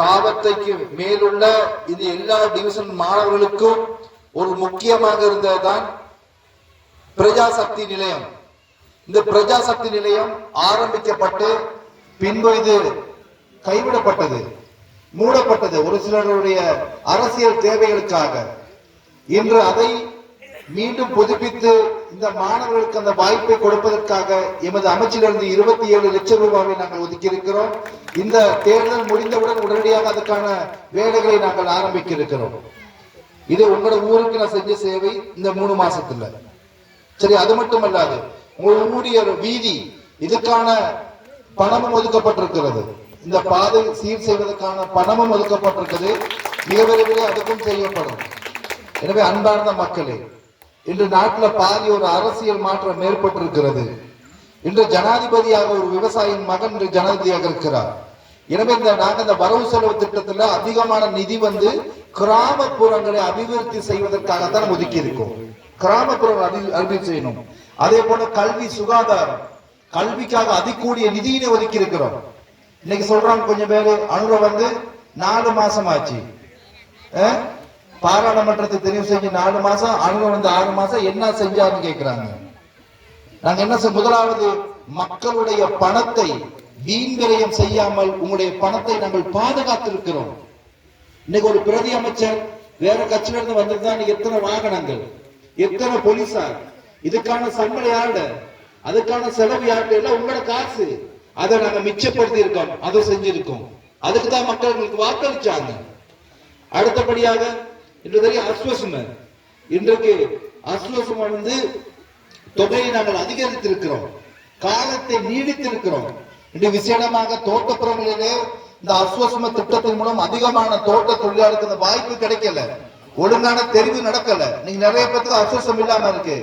தாபத்தைக்கு மேலுள்ள இது எல்லா டிவிஷன் மாணவர்களுக்கும் ஒரு முக்கியமாக இருந்ததுதான் பிரஜாசக்தி நிலையம். இந்த பிரஜாசக்தி நிலையம் ஆரம்பிக்கப்பட்டு பின்பு இது கைவிடப்பட்டது மூடப்பட்டது. ஒரு சிலருடைய அரசியல் தேவைகளுக்காக. இன்று அதை மீண்டும் புதுப்பித்து இந்த மாணவர்களுக்கு அந்த வாய்ப்பை கொடுப்பதற்காக எமது அமைச்சிலிருந்து இருபத்தி ஏழு லட்சம் ரூபாயை நாங்கள் ஒதுக்கி இருக்கிறோம் இந்த தேர்தல் முடிந்தவுடன் உடனடியாக அதுக்கான வேலைகளை நாங்கள் ஆரம்பிக்க இருக்கிறோம் இது உங்களோட ஊருக்கு நான் செஞ்ச சேவை இந்த மூணு மாசத்துல. சரி அது மட்டுமல்லாது உங்கள் ஊழியர் வீதி இதுக்கான பணமும் ஒதுக்கப்பட்டிருக்கிறது. இந்த பாதை சீர் செய்வதற்கான பணமும் ஒதுக்கப்பட்டிருக்கிறது. மிக விரைவில் அதுக்கும் செய்யப்படும். எனவே அன்பார்ந்த மக்களே இன்று நாட்டில் பாதி ஒரு அரசியல் மாற்றம் ஏற்பட்டிருக்கிறது. இன்று ஜனாதிபதியாக ஒரு விவசாயியின் மகன் இன்று ஜனாதிபதியாக இருக்கிறார். எனவே இந்த நாங்க இந்த வரவு செலவு திட்டத்துல அதிகமான நிதி வந்து கிராமப்புறங்களை அபிவிருத்தி செய்வதற்காகத்தான் ஒதுக்கி இருக்கோம். கிராமப்புறங்கள் அபி அபிவிருத்தி செய்யணும். அதே போல கல்வி சுகாதாரம். கல்விக்காக அதிகூடிய நிதியினை ஒதுக்கி இருக்கிறோம். இன்னைக்கு சொல்றாங்க கொஞ்சம் பேரு அனுர வந்து நாலு மாசம் ஆச்சு பாராளுமன்றத்தை தெரிவு செஞ்சு நாலு மாசம் அனுபவம் வந்து ஆறு மாசம் என்ன செஞ்சாருன்னு கேட்கிறாங்க நாங்க என்ன முதலாவது மக்களுடைய பணத்தை வீண்விரயம் செய்யாமல் உங்களுடைய பணத்தை நாங்கள் பாதுகாத்திருக்கிறோம். இன்னைக்கு ஒரு பிரதி அமைச்சர் வேற கட்சியில இருந்து வந்திருந்தா எத்தனை வாகனங்கள் எத்தனை போலீசார் இதுக்கான சம்பளம் யாருட அதுக்கான செலவு யாருட எல்லாம் உங்களோட காசு. அதை நாங்க மிச்சப்படுத்தி இருக்கோம் அதை செஞ்சிருக்கோம். அதுக்கு தான் மக்கள் எங்களுக்கு வாக்களிச்சாங்க. அடுத்தபடியாக இன்று தெரியும் அஸ்வசும இன்றைக்கு அஸ்வசம் வந்து தொகையை நாங்கள் அதிகரித்திருக்கிறோம். காலத்தை நீடித்திருக்கிறோம். இன்று விசேடமாக தோட்டப்புறங்களிலே இந்த அஸ்வசம திட்டத்தின் மூலம் அதிகமான தோட்ட தொழிலாளருக்கு இந்த வாய்ப்பு கிடைக்கல. ஒழுங்கான தெரிவு நடக்கல. நீங்க நிறைய பேருக்கு அஸ்வசம் இல்லாம இருக்கு.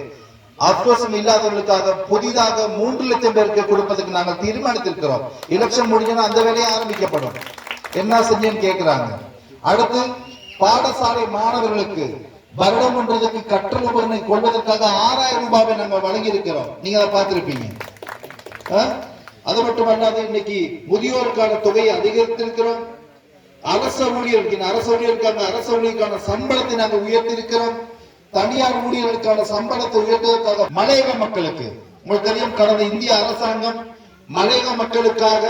அஸ்வசம் இல்லாதவர்களுக்காக புதிதாக மூன்று லட்சம் பேருக்கு கொடுப்பதற்கு நாங்கள் தீர்மானித்திருக்கிறோம். எலெக்ஷன் முடிஞ்சோன்னா அந்த வேலையை ஆரம்பிக்கப்படும். என்ன செஞ்சேன்னு கேட்கிறாங்க அடுத்து பாடசாலை மாணவர்களுக்கு வருடம் ஒன்றதுக்கு கற்றல் உபகரணை கொள்வதற்காக ஆறாயிரம் ரூபாவை நம்ம வழங்கி இருக்கிறோம் நீங்க அதை பார்த்திருப்பீங்க. அது மட்டுமல்லாது இன்னைக்கு முதியோருக்கான தொகையை அதிகரித்திருக்கிறோம். அரச ஊழியருக்கு அரச ஊழியருக்கான அரச ஊழியருக்கான சம்பளத்தை நாங்கள் உயர்த்தி இருக்கிறோம் தனியார் ஊழியர்களுக்கான சம்பளத்தை உயர்த்துவதற்காக மலையக மக்களுக்கு உங்களுக்கு தெரியும் கடந்த இந்திய அரசாங்கம் மலையக மக்களுக்காக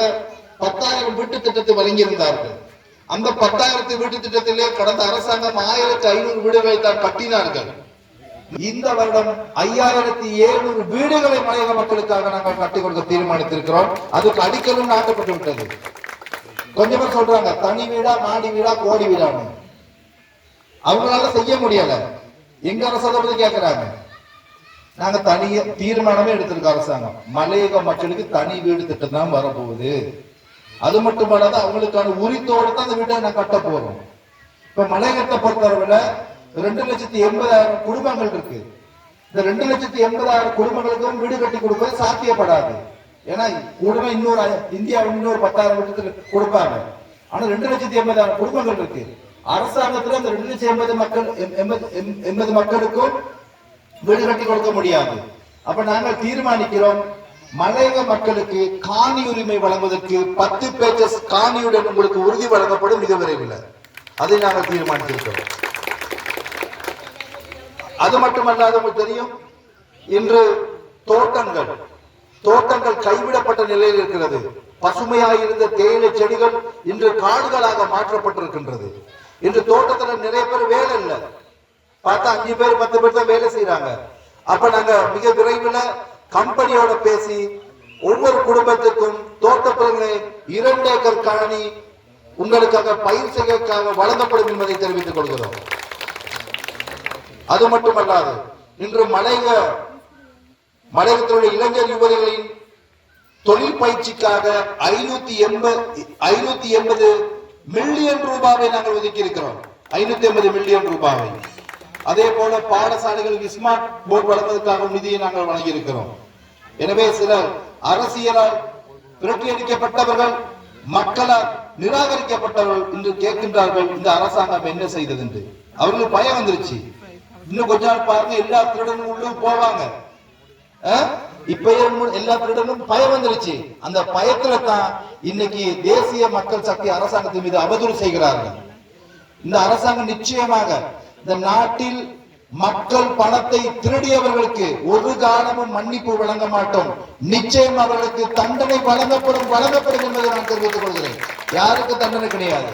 பத்தாயிரம் வீட்டு திட்டத்தை வழங்கியிருந்தார்கள். அந்த பத்தாயிரத்து வீட்டு திட்டத்திலே கடந்த அரசாங்கம் ஆயிரத்தி ஐநூறு வீடுகளை தான் கட்டினார்கள் இந்த வருடம் ஐயாயிரத்தி எழுநூறு வீடுகளை மலையக மக்களுக்காக நாங்கள் கட்டி கொடுக்க தீர்மானித்திருக்கிறோம். அதுக்கு அடிக்கலும் நாட்டப்பட்டு விட்டது. கொஞ்சம் பேர் சொல்றாங்க தனி வீடா மாடி வீடா கோடி வீடான்னு. அவங்களால செய்ய முடியல. எங்க அரசாங்கம் பத்தி கேக்குறாங்க. நாங்க தனிய தீர்மானமே எடுத்திருக்கோம் அரசாங்கம். மலையக மக்களுக்கு தனி வீடு திட்டம் தான் வரப்போகுது. அது மட்டுமல்லாது அவங்களுக்கான உரித்தோடு தான் அந்த வீட்டை நான் கட்ட போறோம். இப்ப மலையகத்தை பொறுத்தளவுல ரெண்டு லட்சத்தி எண்பதாயிரம் குடும்பங்கள் இருக்கு. இந்த ரெண்டு லட்சத்தி எண்பதாயிரம் குடும்பங்களுக்கும் வீடு கட்டி கொடுப்பது சாத்தியப்படாது. ஏன்னா கூடவே இன்னொரு ஐ- இந்தியாவில் இன்னொரு பத்தாயிரம் வீட்டுக்கு கொடுப்பாங்க. ஆனா ரெண்டு லட்சத்தி எண்பதாயிரம் குடும்பங்கள் இருக்கு. அரசாங்கத்துல அந்த ரெண்டு லட்சம் எண்பது மக்கள் எண்பது எண்பது மக்களுக்கும் வீடு கட்டி கொடுக்க முடியாது. அப்ப நாங்கள் தீர்மானிக்கிறோம் மலையக மக்களுக்கு காணி உரிமை வழங்குவதற்கு பத்து பேஜஸ் காணியுடன் உங்களுக்கு உறுதி வழங்கப்படும் மிக விரைவில் அதை நாங்கள் தீர்மானித்திருக்கிறோம். அது மட்டுமல்லாது உங்களுக்கு தெரியும் இன்று தோட்டங்கள் தோட்டங்கள் கைவிடப்பட்ட நிலையில் இருக்கிறது. பசுமையாக இருந்த தேயிலை செடிகள் இன்று காடுகளாக மாற்றப்பட்டிருக்கின்றது. இன்று தோட்டத்துல நிறைய பேர் வேலை இல்லை. பார்த்தா அஞ்சு பேர் பத்து பேர் தான் வேலை செய்யறாங்க அப்ப நாங்க மிக விரைவில் கம்பெனியோட பேசி ஒவ்வொரு குடும்பத்துக்கும் தோட்டப்புறங்களை இரண்டு ஏக்கர் காணி உங்களுக்காக பயிர் செய்யக்காக வழங்கப்படும் என்பதை தெரிவித்துக் கொள்கிறோம். அது மட்டுமல்லாது இன்று மலைய மலையகத்திலுள்ள இளைஞர் யுவதிகளின் தொழில் பயிற்சிக்காக ஐநூத்தி எண்பது ஐநூத்தி எண்பது மில்லியன் ரூபாவை நாங்கள் ஒதுக்கி இருக்கிறோம் ஐநூத்தி எண்பது மில்லியன் ரூபாவை. அதே போல பாடசாலைகளுக்கு ஸ்மார்ட் போர்டு வழங்குவதற்காக நிதியை நாங்கள் வழங்கி இருக்கிறோம் எனவே சிலர் அரசியலால் புரட்டியடிக்கப்பட்டவர்கள் மக்களால் நிராகரிக்கப்பட்டவர்கள் என்று கேட்கின்றார்கள். இந்த அரசாங்கம் என்ன செய்தது என்று அவர்களுக்கு பயம் வந்துருச்சு. இன்னும் கொஞ்ச நாள் பாருங்க எல்லா திருடனும் உள்ளும் போவாங்க. ஆ? இப்ப எல்லா திருடனும் பயம் வந்துருச்சு. அந்த பயத்துல தான் இன்னைக்கு தேசிய மக்கள் சக்தி அரசாங்கத்தின் மீது அவதூறு செய்கிறார்கள். இந்த அரசாங்கம் நிச்சயமாக இந்த நாட்டில் மக்கள் பணத்தை திருடியவர்களுக்கு ஒரு காலமும் மன்னிப்பு வழங்க மாட்டோம். நிச்சயம் அவர்களுக்கு தண்டனை வழங்கப்படும் வழங்கப்படும் என்பதை நான் தெரிவித்துக் கொள்கிறேன். யாருக்கு தண்டனை கிடையாது?